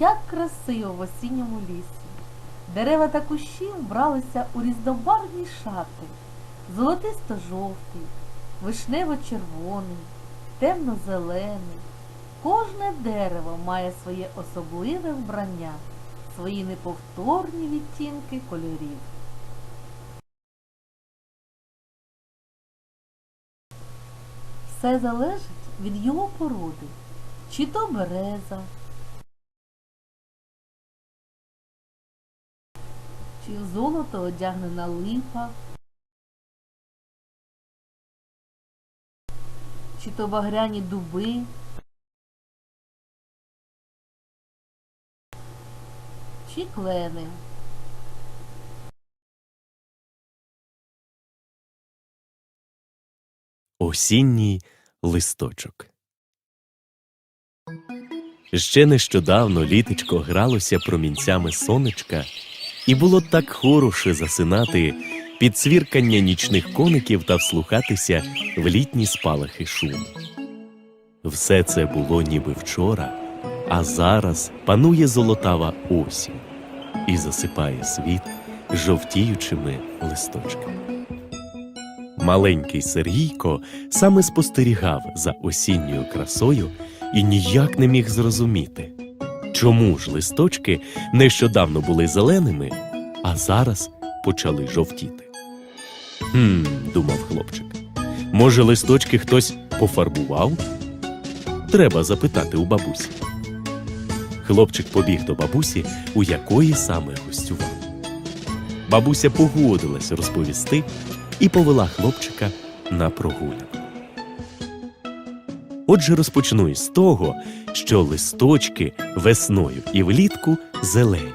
як красиво в осінньому лісі. Дерева та кущі вбралися у різнобарвні шати, золотисто-жовтий, вишнево-червоний, темно-зелений. Кожне дерево має своє особливе вбрання, свої неповторні відтінки кольорів. Все залежить від його породи, чи то береза, чи золото одягнена липа, чи то багряні дуби, чи клени. Осінній листочок. Ще нещодавно літечко гралося промінцями сонечка, і було так хороше засинати під цвіркання нічних коників та вслухатися в літні спалахи шуму. Все це було ніби вчора, а зараз панує золотава осінь і засипає світ жовтіючими листочками. Маленький Сергійко саме спостерігав за осінньою красою і ніяк не міг зрозуміти, чому ж листочки нещодавно були зеленими, а зараз почали жовтіти. Хм, думав хлопчик. Може, листочки хтось пофарбував? Треба запитати у бабусі. Хлопчик побіг до бабусі, у якої саме гостював. Бабуся погодилась розповісти і повела хлопчика на прогулянку. Отже, розпочну із того, що листочки весною і влітку зелені,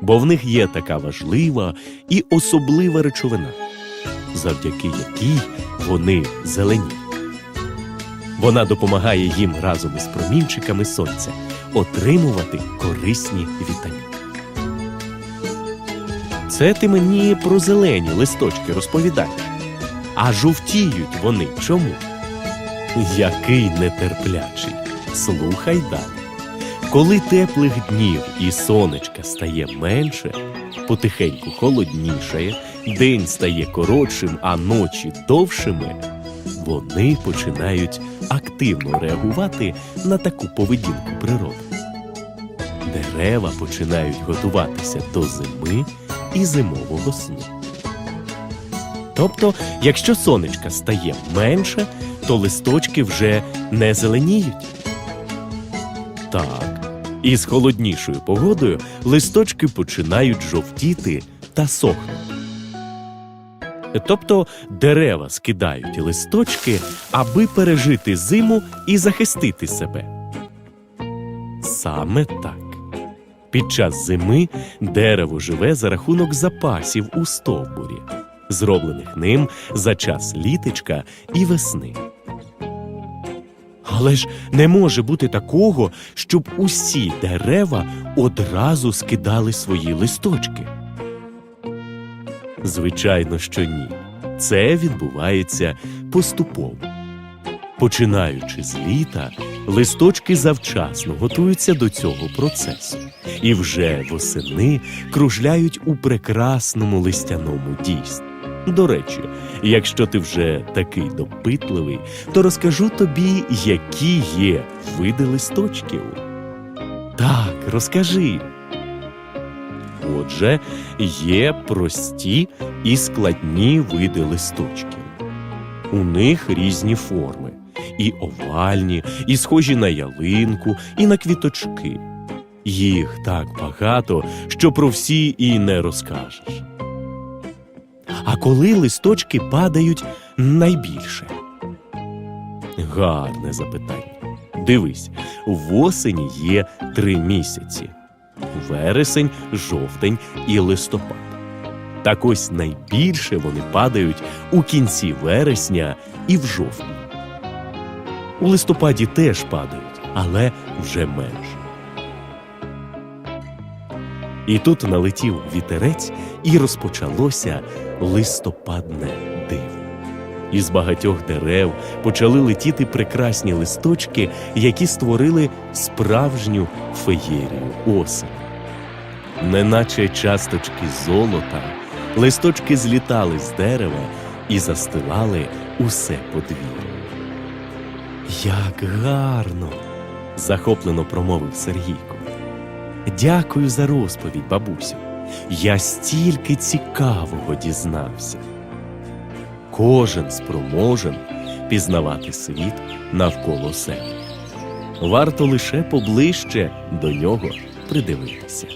бо в них є така важлива і особлива речовина, завдяки якій вони зелені. Вона допомагає їм разом із промінчиками сонця отримувати корисні вітаміни. Це ти мені про зелені листочки розповідаєш. А жовтіють вони чому? Який нетерплячий. Слухай далі. Коли теплих днів і сонечка стає менше, потихеньку холоднішає, день стає коротшим, а ночі довшими, вони починають активно реагувати на таку поведінку природи. Дерева починають готуватися до зими і зимового сну. Тобто, якщо сонечка стає менше, то листочки вже не зеленіють. Так, і з холоднішою погодою листочки починають жовтіти та сохнути. Тобто дерева скидають листочки, аби пережити зиму і захистити себе. Саме так. Під час зими дерево живе за рахунок запасів у стовбурі, зроблених ним за час літочка і весни. Але ж не може бути такого, щоб усі дерева одразу скидали свої листочки. Звичайно, що ні. Це відбувається поступово. Починаючи з літа, листочки завчасно готуються до цього процесу і вже восени кружляють у прекрасному листяному дійстві. До речі, якщо ти вже такий допитливий, то розкажу тобі, які є види листочків. Так, розкажи. Отже, є прості і складні види листочків. У них різні форми і овальні, і схожі на ялинку, і на квіточки. Їх так багато, що про всі і не розкажеш. А коли листочки падають найбільше? Гарне запитання. Дивись, восені є три місяці: вересень, жовтень і листопад. Так ось найбільше вони падають у кінці вересня і в жовтні. У листопаді теж падають, але вже менше. І тут налетів вітерець, і розпочалося листопадне диво. Із багатьох дерев почали летіти прекрасні листочки, які створили справжню феєрію осені. Неначе часточки золота, листочки злітали з дерева і застилали усе подвір'я. Як гарно! захоплено промовив Сергійко. Дякую за розповідь, бабусю. Я стільки цікавого дізнався. Кожен спроможен пізнавати світ навколо себе. Варто лише поближче до нього придивитися.